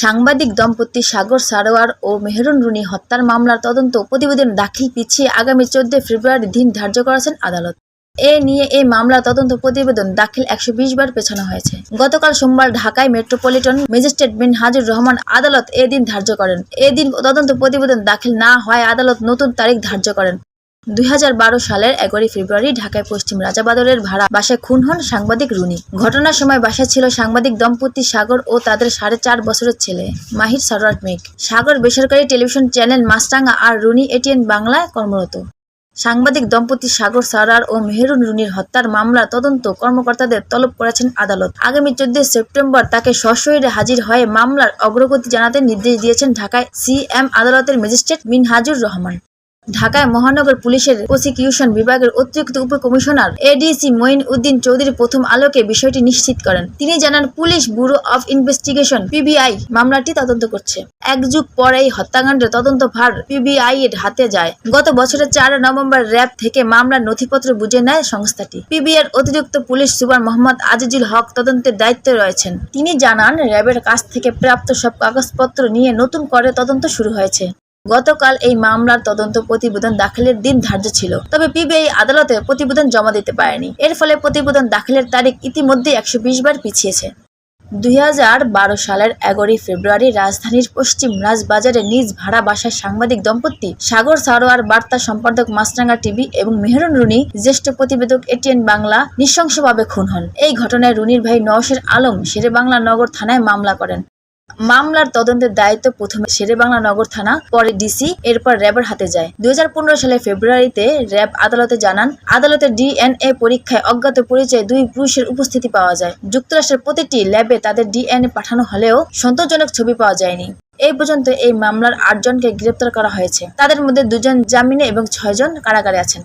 সাংবাদিক দম্পতি সাগর সারোয়ার ও মেহরুন রুনি হত্যার মামলার তদন্ত প্রতিবেদন দাখিল পিছিয়ে আগামী চোদ্দ ফেব্রুয়ারি দিন ধার্য করেছেন আদালত। এ নিয়ে এই মামলা তদন্ত প্রতিবেদন দাখিল একশো বিশ বার পেছানো হয়েছে। গতকাল সোমবার ঢাকায় মেট্রোপলিটন ম্যাজিস্ট্রেট বিন হাজির রহমান আদালত এ দিন ধার্য করেন। এদিন তদন্ত প্রতিবেদন দাখিল না হয় আদালত নতুন তারিখ ধার্য করেন। দুই হাজার বারো সালের এগারোই ফেব্রুয়ারি ঢাকায় পশ্চিম রাজাবাদরের ভাড়া বাসায় খুন হন সাংবাদিক রুনি। ঘটনার সময় বাসায় ছিল সাংবাদিক দম্পতি সাগর ও তাদের সাড়ে চার বছরের ছেলে, মাহির সরওয়ার মেঘ। সাগর বেসরকারি টেলিভিশন চ্যানেল মাছরাঙ্গা আর রুনি এটিএন বাংলায় কর্মরত। সাংবাদিক দম্পতি সাগর সারার ও মেহরুন রুনির হত্যার মামলার তদন্ত কর্মকর্তাদের তলব করেছেন আদালত। আগামী চোদ্দ সেপ্টেম্বর তাকে সশরীরে হাজির হয়ে মামলার অগ্রগতি জানাতে নির্দেশ দিয়েছেন ঢাকায় সিএম আদালতের ম্যাজিস্ট্রেট মিনহাজুর রহমান। ঢাকায় মহানগর পুলিশের প্রসিকিউশন বিভাগের অতিরিক্ত উপকমিশনার এডিসি মঈন উদ্দিন চৌধুরী প্রথম আলোকে বিষয়টি নিশ্চিত করেন। তিনি জানান, police bureau of investigation, PBI, মামলাটি তদন্ত করছে। এক যুগ পরে এই হত্যাকাণ্ডের তদন্ত ভার পিবিআই এর হাতে যায়। গত বছরের চার নভেম্বর র্যাব থেকে মামলার নথিপত্র বুঝে নেয় সংস্থাটি। পিবিআর অতিরিক্ত পুলিশ সুপার মোহাম্মদ আজিজুল হক তদন্তের দায়িত্বে রয়েছেন। তিনি জানান, র্যাবের কাছ থেকে প্রাপ্ত সব কাগজপত্র নিয়ে নতুন করে তদন্ত শুরু হয়েছে। গতকাল এই মামলার তদন্ত প্রতিবেদন দাখিলের দিন ধার্য ছিল, তবে পিবিআই আদালতে প্রতিবেদন জমা দিতে পারেনি। এর ফলে প্রতিবেদন দাখিলের তারিখ ইতিমধ্যে একশো বিশ বার পিছিয়েছে। দুই হাজার বারো সালের এগারোই ফেব্রুয়ারি রাজধানীর পশ্চিম রাজবাজারে নিজ ভাড়া বাসায় সাংবাদিক দম্পতি সাগর সারোয়ার বার্তা সম্পাদক মাছরাঙ্গা টিভি এবং মেহরুন রুনি, জ্যেষ্ঠ প্রতিবেদক এটিএন বাংলা নৃশংসভাবে খুন হন। এই ঘটনায় রুনির ভাই নওশের আলম শেরে বাংলা নগর থানায় মামলা করেন। মামলার তদন্তের দায়িত্ব প্রথমে শেরেবাংলা নগর থানা, পরে ডিসি, এরপর র্যাবের হাতে যায়। দুই হাজার পনেরো সালে ফেব্রুয়ারিতে র্যাব আদালতে জানান, আদালতের ডিএনএ পরীক্ষায় অজ্ঞাত পরিচয়ে দুই পুরুষের উপস্থিতি পাওয়া যায়। যুক্তরাষ্ট্রের প্রতিটি ল্যাবে তাদের ডিএনএ পাঠানো হলেও সন্তোষজনক ছবি পাওয়া যায়নি। এই পর্যন্ত এই মামলার আটজনকে গ্রেপ্তার করা হয়েছে। তাদের মধ্যে দুজন জামিনে এবং ছয়জন কারাগারে আছেন।